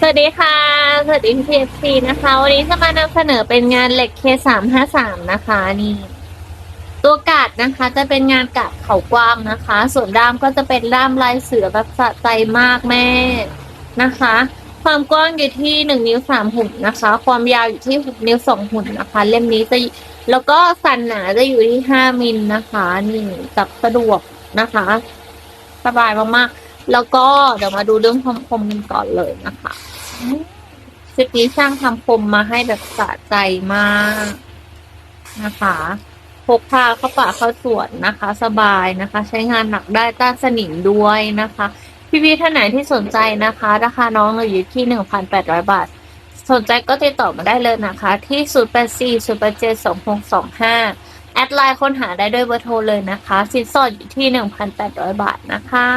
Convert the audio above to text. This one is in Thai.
สวัสดีค่ะ สวัสดีพีเอฟซีนะคะ วันนี้จะมานำเสนอเป็นงานเหล็ก K353 นะคะนี่ ตัวกาดนะคะจะเป็นงานกาดเขากว้างนะคะ ส่วนด้ามก็จะเป็นด้ามลายเสือแบบสะใจมากแม่นะคะ ความกว้างอยู่ที่หนึ่งนิ้วสามหุ่นนะคะ ความยาวอยู่ที่หกนิ้วสองหุ่นนะคะ เล่มนี้จะแล้วก็สันหนาจะอยู่ที่ห้ามิลนะคะ นี่จับสะดวกนะคะ สบายมากๆ แล้วก็เดี๋ยวมาดูเรื่องความคมกันก่อนเลยนะคะชุดนี้ช่างทำคมมาให้แบบสะใจมากนะคะพกพาเข้าป่าเข้าสวนนะคะ สบายนะคะ ใช้งานหนักได้ต้านสนิมด้วยนะคะ พี่ๆท่านไหนที่สนใจนะคะ ราคาน้องเราอยู่ที่หนึ่งพันแปดร้อยบาท สนใจก็ติดต่อมาได้เลยนะคะ ที่ศูนย์แปดสี่ศูนย์แปดเจ็ดสองหกสองห้าแอดไลน์ค้นหาได้ด้วยเบอร์โทรเลยนะคะ สินสอดอยู่ที่หนึ่งพันแปดร้อยบาทนะคะ